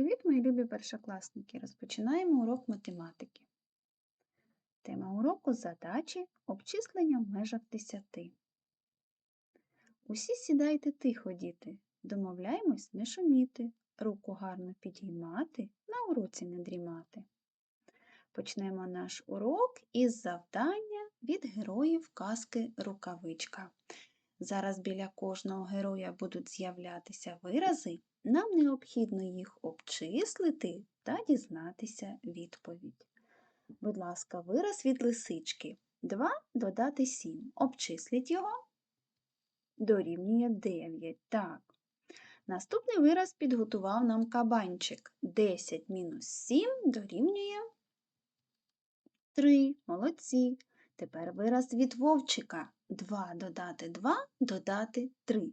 Привіт, мої любі першокласники! Розпочинаємо урок математики. Тема уроку задачі обчислення в межах десяти. Усі сідайте тихо, діти, домовляємось не шуміти, руку гарно підіймати, на уроці не дрімати. Почнемо наш урок із завдання від героїв казки Рукавичка. Зараз біля кожного героя будуть з'являтися вирази, нам необхідно їх обчислити та дізнатися відповідь. Будь ласка, вираз від лисички. 2 додати 7. Обчисліть його. Дорівнює 9. Так. Наступний вираз підготував нам кабанчик. 10 мінус 7 дорівнює 3. Молодці. Тепер вираз від вовчика. 2 додати 2 додати 3.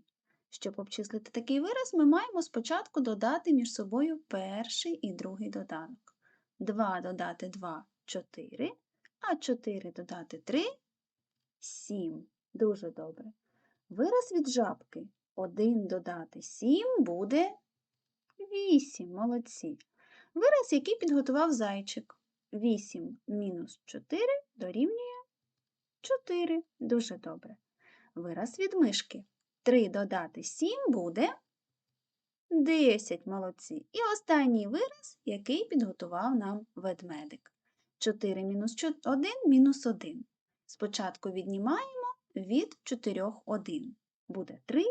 Щоб обчислити такий вираз, ми маємо спочатку додати між собою перший і другий доданок. 2 додати 2 4, а 4 додати 3 7. Дуже добре. Вираз від жабки. 1 додати 7 буде 8. Молодці. Вираз, який підготував зайчик. 8 мінус 4 дорівнює 4. Дуже добре. Вираз від мишки. 3 додати 7 буде 10 молодці. І останній вираз, який підготував нам ведмедик. 4 мінус 1 мінус 1. Спочатку віднімаємо від 4 1. Буде 3,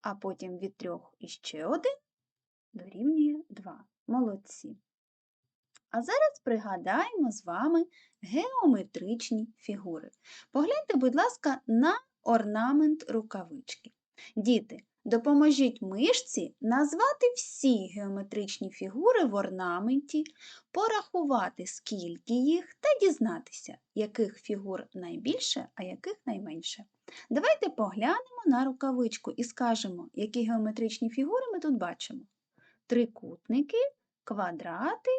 а потім від 3 іще 1 дорівнює 2. Молодці. А зараз пригадаємо з вами геометричні фігури. Погляньте, будь ласка, на орнамент рукавички. Діти, допоможіть мишці назвати всі геометричні фігури в орнаменті, порахувати, скільки їх, та дізнатися, яких фігур найбільше, а яких найменше. Давайте поглянемо на рукавичку і скажемо, які геометричні фігури ми тут бачимо. Трикутники, квадрати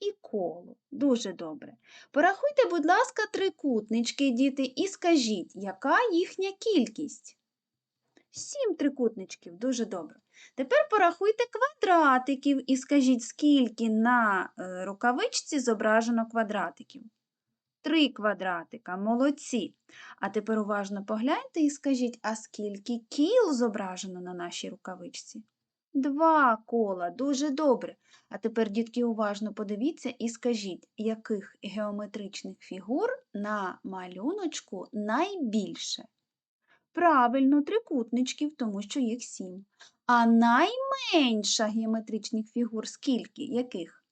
і коло. Дуже добре. Порахуйте, будь ласка, трикутнички, діти, і скажіть, яка їхня кількість? Сім трикутничків, дуже добре. Тепер порахуйте квадратиків і скажіть, скільки на е, рукавичці зображено квадратиків. Три квадратика, молодці. А тепер уважно погляньте і скажіть, а скільки кіл зображено на нашій рукавичці? Два кола, дуже добре. А тепер, дітки, уважно подивіться і скажіть, яких геометричних фігур на малюночку найбільше? Правильно, трикутничків, тому що їх сім. А найменша геометричних фігур скільки? Яких?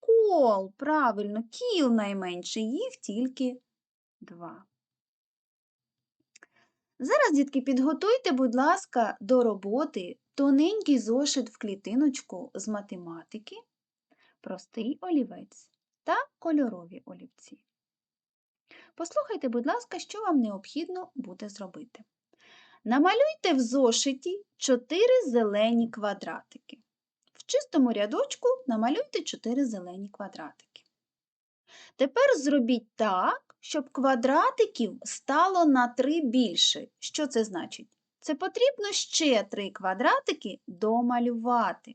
Кол, правильно, кіл найменше, їх тільки два. Зараз, дітки, підготуйте, будь ласка, до роботи тоненький зошит в клітиночку з математики, простий олівець та кольорові олівці. Послухайте, будь ласка, що вам необхідно буде зробити. Намалюйте в зошиті 4 зелені квадратики. В чистому рядочку намалюйте 4 зелені квадратики. Тепер зробіть так, щоб квадратиків стало на 3 більше. Що це значить? Це потрібно ще 3 квадратики домалювати.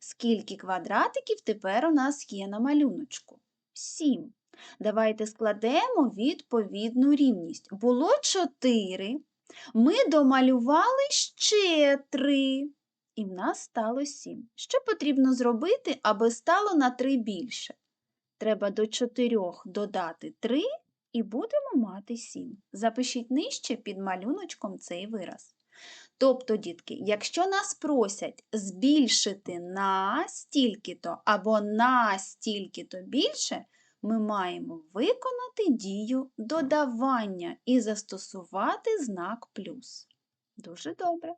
Скільки квадратиків тепер у нас є на малюночку? 7. Давайте складемо відповідну рівність. Було 4, ми домалювали ще 3, і в нас стало 7. Що потрібно зробити, аби стало на 3 більше? Треба до 4 додати 3 і будемо мати 7. Запишіть нижче під малюночком цей вираз. Тобто, дітки, якщо нас просять збільшити на стільки-то або на стільки-то більше, ми маємо виконати дію додавання і застосувати знак плюс. Дуже добре.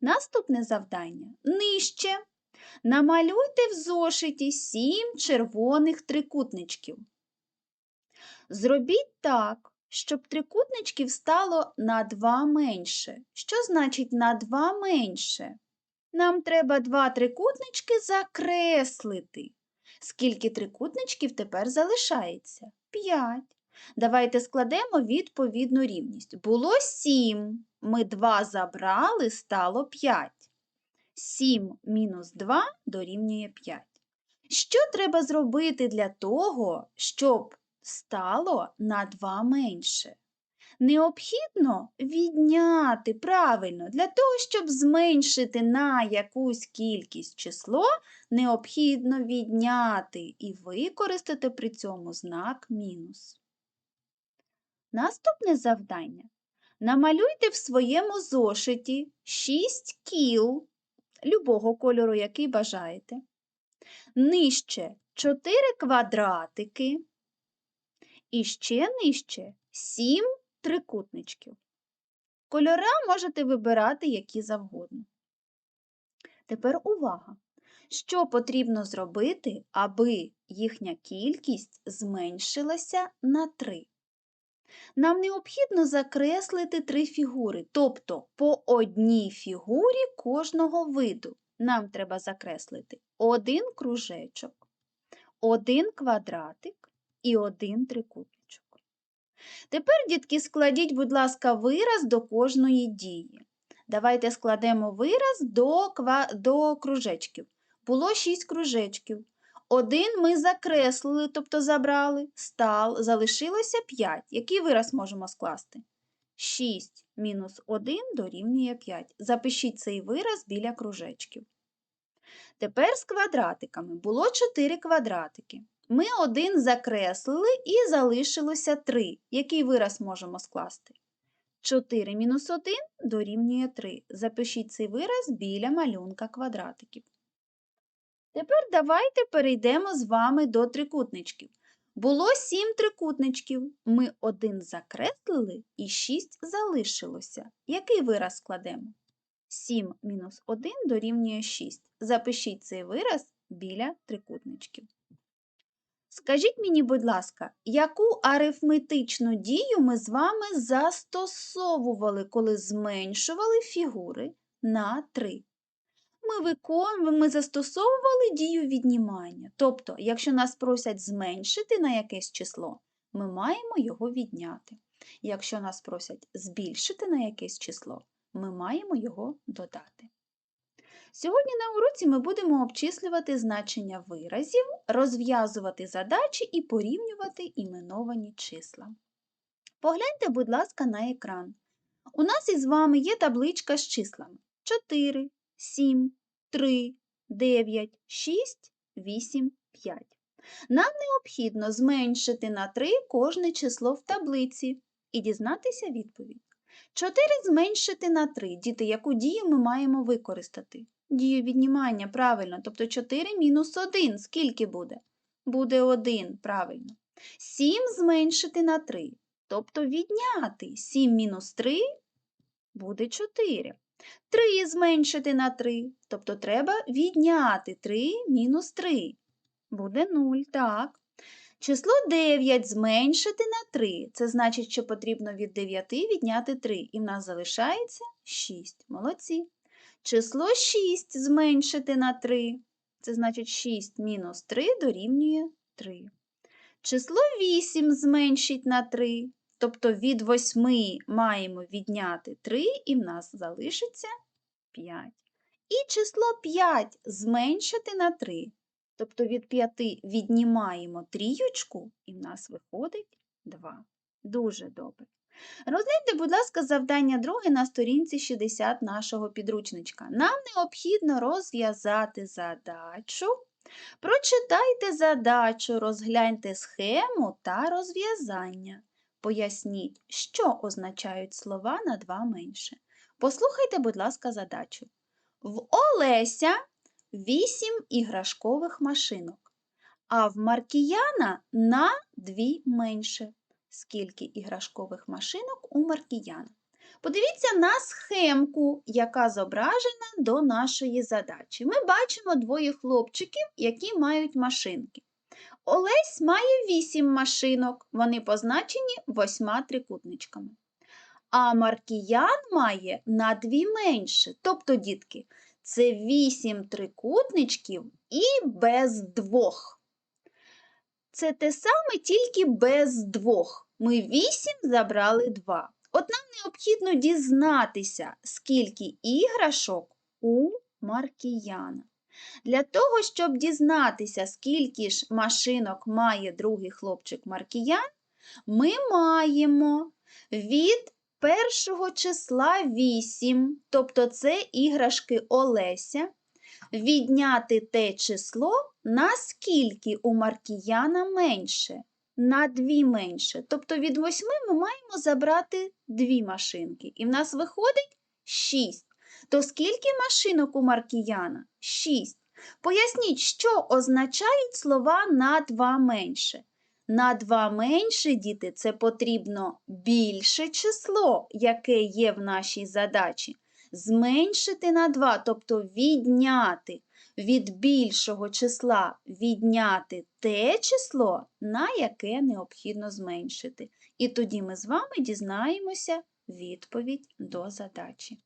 Наступне завдання нижче. Намалюйте в зошиті сім червоних трикутничків. Зробіть так, щоб трикутничків стало на 2 менше. Що значить на 2 менше? Нам треба два трикутнички закреслити. Скільки трикутничків тепер залишається? 5. Давайте складемо відповідну рівність. Було 7. Ми 2 забрали, стало 5. 7 мінус 2 дорівнює 5. Що треба зробити для того, щоб стало на 2 менше? Необхідно відняти правильно, для того, щоб зменшити на якусь кількість число, необхідно відняти і використати при цьому знак мінус. Наступне завдання. Намалюйте в своєму зошиті 6 кіл любого кольору, який бажаєте. Нижче 4 квадратики і ще нижче 7 трикутничків. Кольори можете вибирати які завгодно. Тепер увага! Що потрібно зробити, аби їхня кількість зменшилася на 3? Нам необхідно закреслити три фігури, тобто по одній фігурі кожного виду. Нам треба закреслити один кружечок, один квадратик і один трикутничок. Тепер, дітки, складіть, будь ласка, вираз до кожної дії. Давайте складемо вираз до, ква... до кружечків. Було шість кружечків. Один ми закреслили, тобто забрали, стал, залишилося 5. Який вираз можемо скласти? 6 мінус 1 дорівнює 5. Запишіть цей вираз біля кружечків. Тепер з квадратиками. Було 4 квадратики. Ми один закреслили і залишилося 3. Який вираз можемо скласти? 4 мінус 1 дорівнює 3. Запишіть цей вираз біля малюнка квадратиків. Тепер давайте перейдемо з вами до трикутничків. Було сім трикутничків. Ми один закреслили і шість залишилося. Який вираз складемо? 7 мінус 1 дорівнює 6. Запишіть цей вираз біля трикутничків. Скажіть мені, будь ласка, яку арифметичну дію ми з вами застосовували, коли зменшували фігури на 3? ми виконуємо, ми застосовували дію віднімання. Тобто, якщо нас просять зменшити на якесь число, ми маємо його відняти. Якщо нас просять збільшити на якесь число, ми маємо його додати. Сьогодні на уроці ми будемо обчислювати значення виразів, розв'язувати задачі і порівнювати іменовані числа. Погляньте, будь ласка, на екран. У нас із вами є табличка з числами 4, 7, 3, 9, 6, 8, 5. Нам необхідно зменшити на 3 кожне число в таблиці і дізнатися відповідь. 4 зменшити на 3. Діти, яку дію ми маємо використати? Дію віднімання, правильно, тобто 4 мінус 1. Скільки буде? Буде 1, правильно. 7 зменшити на 3. Тобто відняти 7 мінус 3 буде 4. 3 зменшити на 3, тобто треба відняти 3 мінус 3. Буде 0, так. Число 9 зменшити на 3. Це значить, що потрібно від 9 відняти 3. І в нас залишається 6. Молодці. Число 6 зменшити на 3. Це значить 6 мінус 3 дорівнює 3. Число 8 зменшить на 3. Тобто від 8 маємо відняти 3, і в нас залишиться 5. І число 5 зменшити на 3. Тобто від 5 віднімаємо трієчку, і в нас виходить 2. Дуже добре. Розгляньте, будь ласка, завдання друге на сторінці 60 нашого підручничка. Нам необхідно розв'язати задачу. Прочитайте задачу, розгляньте схему та розв'язання. Поясніть, що означають слова на два менше. Послухайте, будь ласка, задачу. В Олеся вісім іграшкових машинок, а в Маркіяна на дві менше. Скільки іграшкових машинок у Маркіяна? Подивіться на схемку, яка зображена до нашої задачі. Ми бачимо двоє хлопчиків, які мають машинки. Олесь має вісім машинок, вони позначені восьма трикутничками. А Маркіян має на дві менше. Тобто, дітки, це вісім трикутничків і без двох. Це те саме тільки без двох. Ми вісім забрали два. От нам необхідно дізнатися, скільки іграшок у Маркіяна. Для того, щоб дізнатися, скільки ж машинок має другий хлопчик Маркіян, ми маємо від першого числа 8, тобто це іграшки Олеся, відняти те число, наскільки у Маркіяна менше, на 2 менше. Тобто від 8 ми маємо забрати 2 машинки. І в нас виходить 6. То скільки машинок у Маркіяна? 6. Поясніть, що означають слова на 2 менше. На 2 менше, діти, це потрібно більше число, яке є в нашій задачі. Зменшити на 2, тобто відняти від більшого числа відняти те число, на яке необхідно зменшити. І тоді ми з вами дізнаємося відповідь до задачі.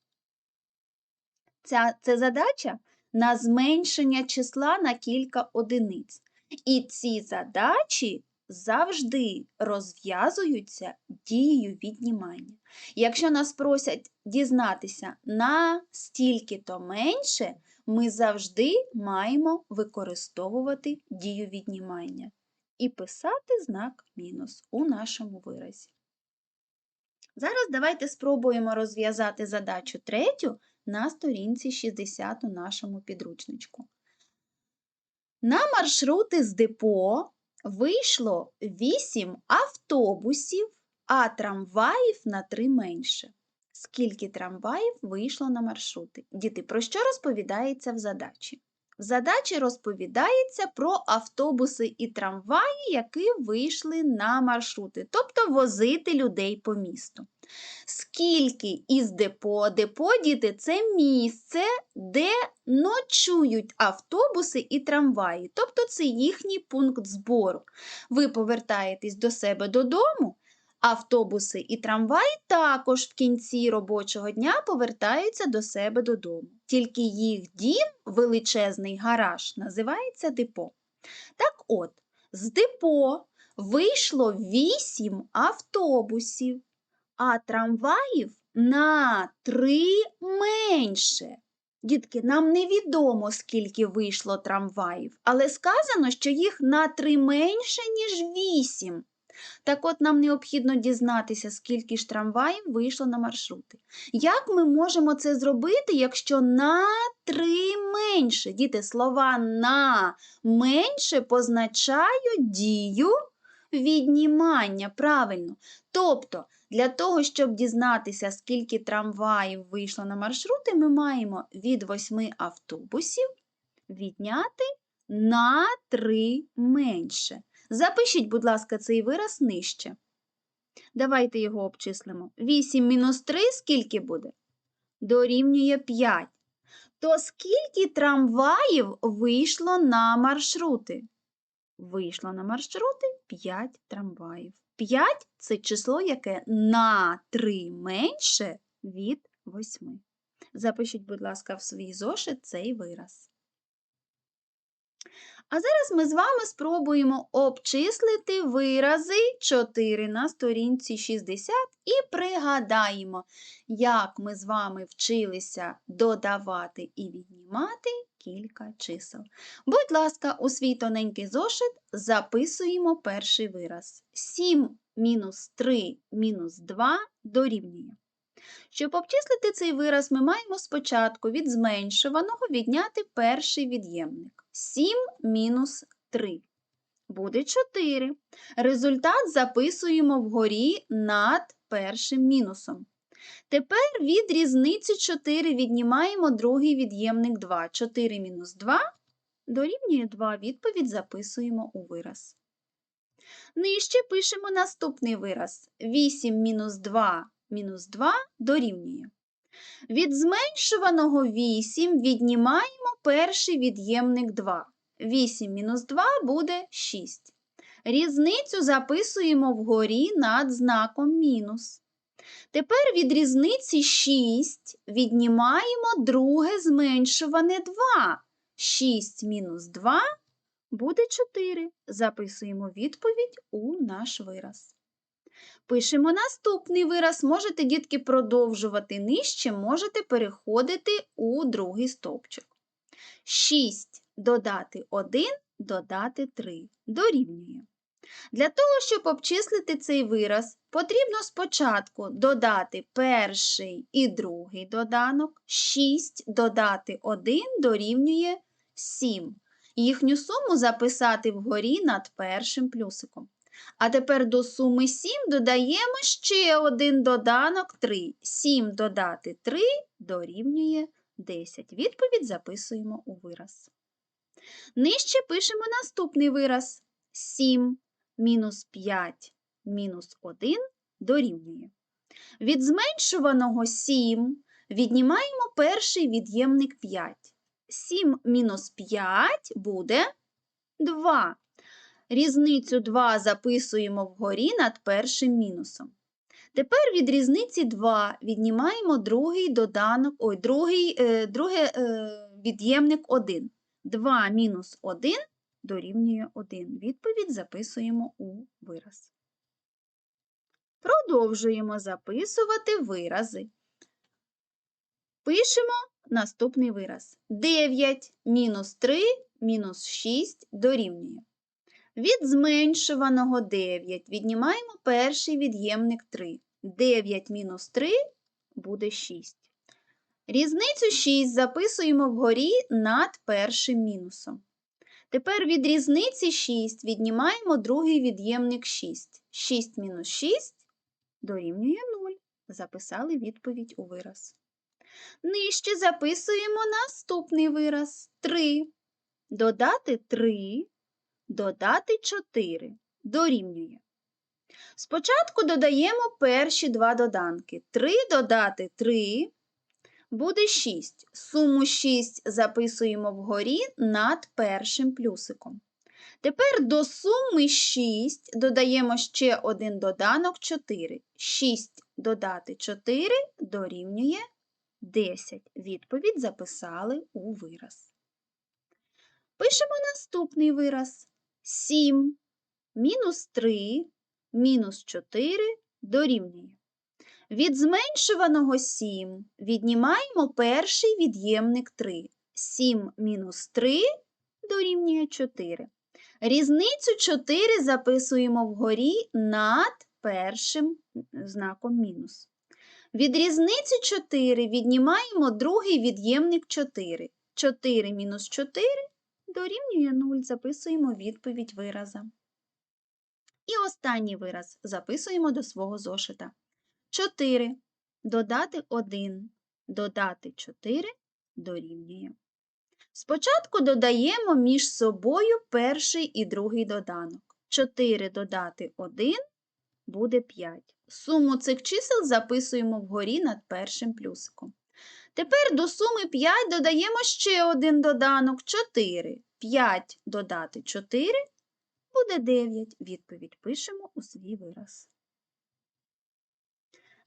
Ця, Це задача на зменшення числа на кілька одиниць. І ці задачі завжди розв'язуються дією віднімання. Якщо нас просять дізнатися на стільки-то менше, ми завжди маємо використовувати дію віднімання і писати знак мінус у нашому виразі. Зараз давайте спробуємо розв'язати задачу третю на сторінці 60 у нашому підручничку. На маршрути з депо вийшло 8 автобусів, а трамваїв на 3 менше. Скільки трамваїв вийшло на маршрути? Діти, про що розповідається в задачі? В задачі розповідається про автобуси і трамваї, які вийшли на маршрути, тобто возити людей по місту. Скільки із депо? Депо, діти, це місце, де ночують автобуси і трамваї, тобто це їхній пункт збору. Ви повертаєтесь до себе додому. Автобуси і трамваї також в кінці робочого дня повертаються до себе додому. Тільки їх дім, величезний гараж, називається депо. Так от, з депо вийшло 8 автобусів, а трамваїв на 3 менше. Дітки, нам невідомо, скільки вийшло трамваїв, але сказано, що їх на 3 менше, ніж 8. Так от нам необхідно дізнатися, скільки ж трамваїв вийшло на маршрути. Як ми можемо це зробити, якщо на три менше? Діти, слова на менше позначають дію віднімання. Правильно. Тобто, для того, щоб дізнатися, скільки трамваїв вийшло на маршрути, ми маємо від 8 автобусів відняти на 3 менше. Запишіть, будь ласка, цей вираз нижче. Давайте його обчислимо. 8 мінус 3 скільки буде? Дорівнює 5. То скільки трамваїв вийшло на маршрути? Вийшло на маршрути 5 трамваїв. 5 це число, яке на 3 менше від 8. Запишіть, будь ласка, в свій зошит цей вираз. А зараз ми з вами спробуємо обчислити вирази 4 на сторінці 60 і пригадаємо, як ми з вами вчилися додавати і віднімати кілька чисел. Будь ласка, у свій тоненький зошит записуємо перший вираз. 7 мінус 3 мінус 2 дорівнює. Щоб обчислити цей вираз, ми маємо спочатку від зменшуваного відняти перший від'ємник. 7 мінус 3. Буде 4. Результат записуємо вгорі над першим мінусом. Тепер від різниці 4 віднімаємо другий від'ємник 2. 4 мінус 2 дорівнює 2. Відповідь записуємо у вираз. Нижче пишемо наступний вираз. 8 мінус 2 мінус 2 дорівнює. Від зменшуваного 8 віднімаємо перший від'ємник 2. 8 мінус 2 буде 6. Різницю записуємо вгорі над знаком мінус. Тепер від різниці 6 віднімаємо друге зменшуване 2. 6 мінус 2 буде 4. Записуємо відповідь у наш вираз. Пишемо наступний вираз. Можете, дітки, продовжувати нижче, можете переходити у другий стовпчик. 6 додати 1, додати 3 дорівнює. Для того, щоб обчислити цей вираз, потрібно спочатку додати перший і другий доданок. 6 додати 1 дорівнює 7. Їхню суму записати вгорі над першим плюсиком. А тепер до суми 7 додаємо ще один доданок 3. 7 додати 3 дорівнює 10. Відповідь записуємо у вираз. Нижче пишемо наступний вираз. 7 мінус 5 мінус 1 дорівнює. Від зменшуваного 7 віднімаємо перший від'ємник 5. 7 мінус 5 буде 2. Різницю 2 записуємо вгорі над першим мінусом. Тепер від різниці 2 віднімаємо другий доданок, ой, другий, е, друге е, від'ємник 1. 2 мінус 1 дорівнює 1. Відповідь записуємо у вираз. Продовжуємо записувати вирази. Пишемо наступний вираз. 9 мінус 3 мінус 6 дорівнює. Від зменшуваного 9 віднімаємо перший від'ємник 3. 9 мінус 3 буде 6. Різницю 6 записуємо вгорі над першим мінусом. Тепер від різниці 6 віднімаємо другий від'ємник 6. 6 мінус 6 дорівнює 0. Записали відповідь у вираз. Нижче записуємо наступний вираз 3. Додати 3, додати 4 дорівнює. Спочатку додаємо перші два доданки. 3 додати 3 буде 6. Суму 6 записуємо вгорі над першим плюсиком. Тепер до суми 6 додаємо ще один доданок 4. 6 додати 4 дорівнює 10. Відповідь записали у вираз. Пишемо наступний вираз. 7 мінус 3 мінус 4 дорівнює. Від зменшуваного 7 віднімаємо перший від'ємник 3. 7 мінус 3 дорівнює 4. Різницю 4 записуємо вгорі над першим знаком мінус. Від різниці 4 віднімаємо другий від'ємник 4. 4 мінус 4 дорівнює 0. Записуємо відповідь вираза. І останній вираз записуємо до свого зошита. 4 додати 1, додати 4 дорівнює. Спочатку додаємо між собою перший і другий доданок. 4 додати 1 буде 5. Суму цих чисел записуємо вгорі над першим плюсиком. Тепер до суми 5 додаємо ще один доданок 4. 5 додати 4 буде 9. Відповідь пишемо у свій вираз.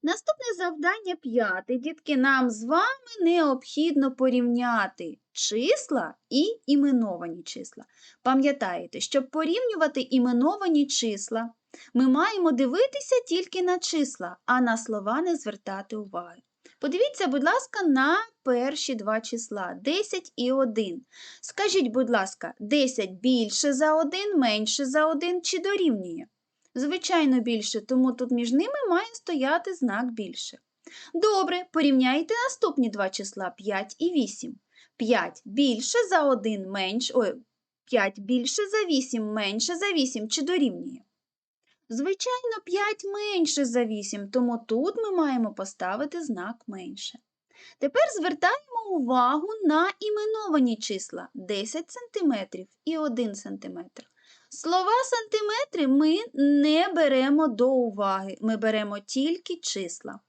Наступне завдання п'яте. Дітки, нам з вами необхідно порівняти числа і іменовані числа. Пам'ятаєте, щоб порівнювати іменовані числа, ми маємо дивитися тільки на числа, а на слова не звертати уваги. Подивіться, будь ласка, на перші два числа 10 і 1. Скажіть, будь ласка, 10 більше за 1, менше за 1 чи дорівнює? Звичайно, більше, тому тут між ними має стояти знак більше. Добре, порівняйте наступні два числа 5 і 8. 5 більше за 1 менше, ой, 5 більше за 8 менше за 8 чи дорівнює? Звичайно, 5 менше за 8, тому тут ми маємо поставити знак менше. Тепер звертаємо увагу на іменовані числа 10 см і 1 см. Слова сантиметри ми не беремо до уваги, ми беремо тільки числа.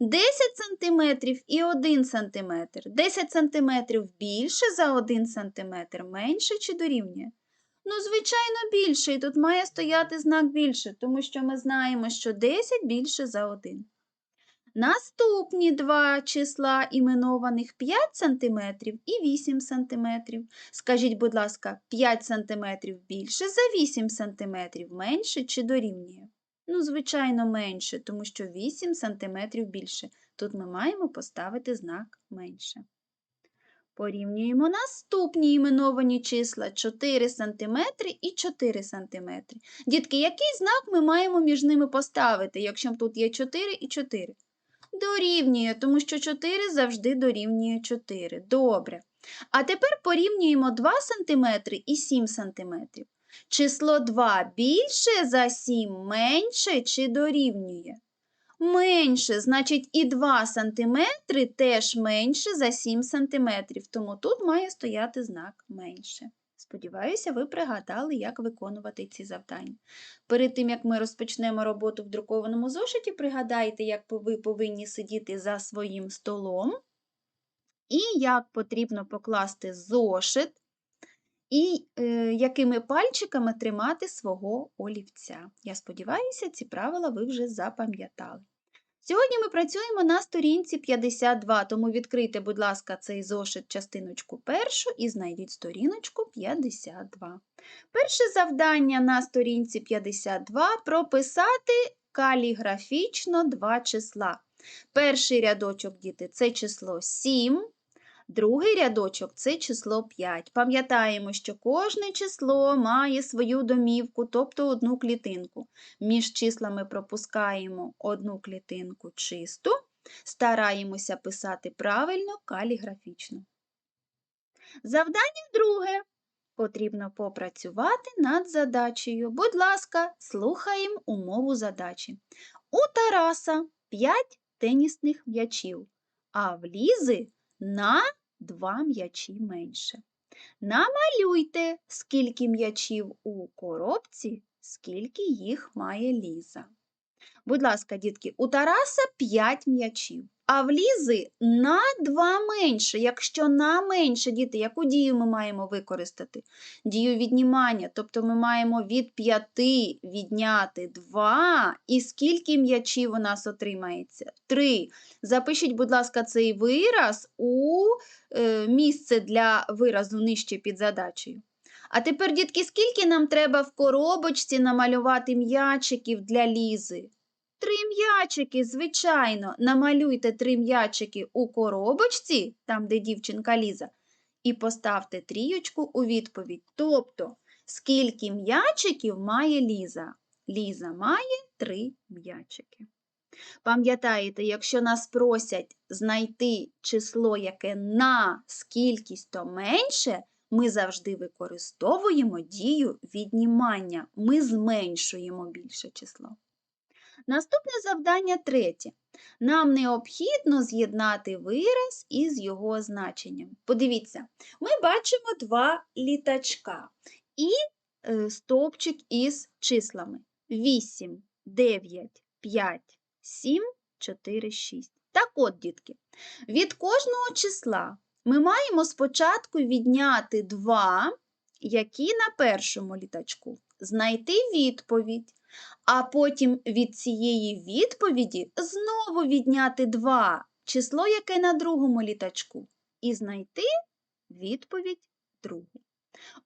10 сантиметрів і 1 сантиметр. 10 сантиметрів більше за 1 сантиметр, менше чи дорівнює? Ну, звичайно, більше, і тут має стояти знак більше, тому що ми знаємо, що 10 більше за 1. Наступні два числа іменованих 5 см і 8 см. Скажіть, будь ласка, 5 см більше за 8 см, менше чи дорівнює? Ну, звичайно, менше, тому що 8 см більше. Тут ми маємо поставити знак менше. Порівнюємо наступні іменовані числа 4 см і 4 см. Дітки, який знак ми маємо між ними поставити, якщо тут є 4 і 4? Дорівнює, тому що 4 завжди дорівнює 4. Добре. А тепер порівнюємо 2 см і 7 см. Число 2 більше за 7 менше чи дорівнює? Менше, значить і 2 см теж менше за 7 см, тому тут має стояти знак менше. Сподіваюся, ви пригадали, як виконувати ці завдання. Перед тим, як ми розпочнемо роботу в друкованому зошиті, пригадайте, як ви повинні сидіти за своїм столом і як потрібно покласти зошит і е, якими пальчиками тримати свого олівця. Я сподіваюся, ці правила ви вже запам'ятали. Сьогодні ми працюємо на сторінці 52, тому відкрийте, будь ласка, цей зошит частиночку першу і знайдіть сторіночку 52. Перше завдання на сторінці 52 прописати каліграфічно два числа. Перший рядочок, діти, це число 7. Другий рядочок це число 5. Пам'ятаємо, що кожне число має свою домівку, тобто одну клітинку. Між числами пропускаємо одну клітинку чисту, стараємося писати правильно каліграфічно. Завдання друге. Потрібно попрацювати над задачею. Будь ласка, слухаємо умову задачі. У Тараса 5 тенісних м'ячів, а в Лізи на два м'ячі менше. Намалюйте, скільки м'ячів у коробці, скільки їх має Ліза. Будь ласка, дітки, у Тараса 5 м'ячів, а в Лізи на 2 менше. Якщо на менше, діти, яку дію ми маємо використати? Дію віднімання, тобто ми маємо від 5 відняти 2. І скільки м'ячів у нас отримається? 3. Запишіть, будь ласка, цей вираз у е, місце для виразу нижче під задачею. А тепер, дітки, скільки нам треба в коробочці намалювати м'ячиків для лізи? Три м'ячики, звичайно. Намалюйте три м'ячики у коробочці, там, де дівчинка ліза, і поставте трійочку у відповідь. Тобто, скільки м'ячиків має ліза? Ліза має три м'ячики. Пам'ятаєте, якщо нас просять знайти число, яке на скількість то менше, ми завжди використовуємо дію віднімання. Ми зменшуємо більше число. Наступне завдання третє. Нам необхідно з'єднати вираз із його значенням. Подивіться, ми бачимо два літачка і е, стовпчик із числами 8, 9, 5, 7, 4, 6. Так от, дітки, від кожного числа ми маємо спочатку відняти 2, які на першому літачку, знайти відповідь. А потім від цієї відповіді знову відняти 2 число, яке на другому літачку, і знайти відповідь другу.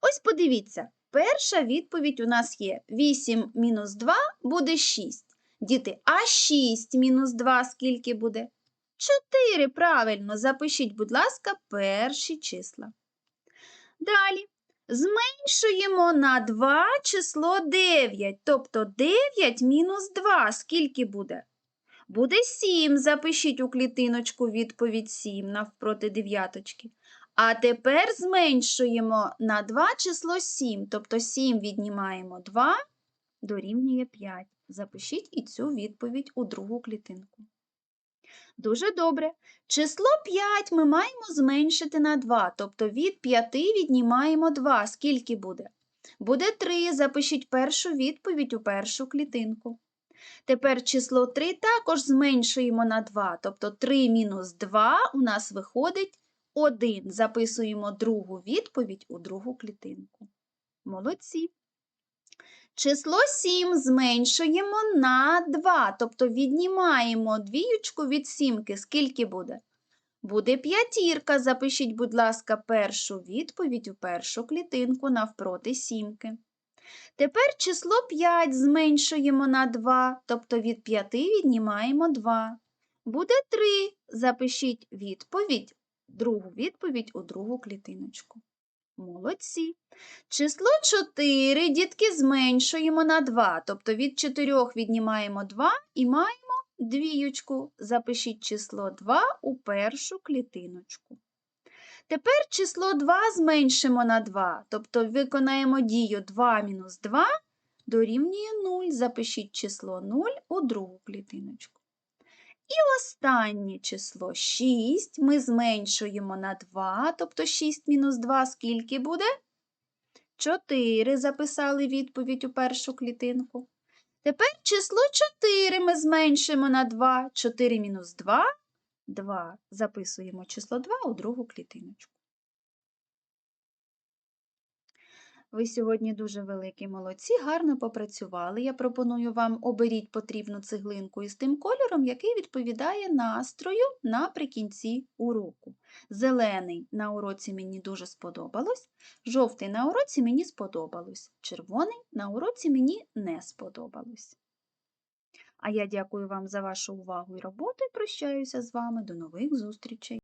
Ось подивіться, перша відповідь у нас є 8 мінус 2 буде 6. Діти, а 6 мінус 2 скільки буде? 4. Правильно, запишіть, будь ласка, перші числа. Далі. Зменшуємо на 2 число 9, тобто 9 мінус 2. Скільки буде? Буде 7. Запишіть у клітиночку відповідь 7 навпроти дев'яточки. А тепер зменшуємо на 2 число 7, тобто 7 віднімаємо 2, дорівнює 5. Запишіть і цю відповідь у другу клітинку. Дуже добре. Число 5 ми маємо зменшити на 2, тобто від 5 віднімаємо 2. Скільки буде? Буде 3. Запишіть першу відповідь у першу клітинку. Тепер число 3 також зменшуємо на 2, тобто 3 мінус 2 у нас виходить 1. Записуємо другу відповідь у другу клітинку. Молодці. Число 7 зменшуємо на 2, тобто віднімаємо двіючку від сімки. Скільки буде? Буде п'ятірка. Запишіть, будь ласка, першу відповідь у першу клітинку навпроти сімки. Тепер число 5 зменшуємо на 2, тобто від 5 віднімаємо 2. Буде 3. Запишіть відповідь, другу відповідь у другу клітиночку. Молодці. Число 4, дітки, зменшуємо на 2, тобто від 4 віднімаємо 2 і маємо двіючку. Запишіть число 2 у першу клітиночку. Тепер число 2 зменшимо на 2, тобто виконаємо дію 2 мінус 2 дорівнює 0. Запишіть число 0 у другу клітиночку. І останнє число 6 ми зменшуємо на 2, тобто 6 мінус 2 скільки буде? 4 записали відповідь у першу клітинку. Тепер число 4 ми зменшуємо на 2. 4 мінус 2 2. Записуємо число 2 у другу клітиночку. Ви сьогодні дуже великі молодці, гарно попрацювали. Я пропоную вам оберіть потрібну цеглинку із тим кольором, який відповідає настрою наприкінці уроку. Зелений на уроці мені дуже сподобалось, жовтий на уроці мені сподобалось, червоний на уроці мені не сподобалось. А я дякую вам за вашу увагу і роботу і прощаюся з вами. До нових зустрічей!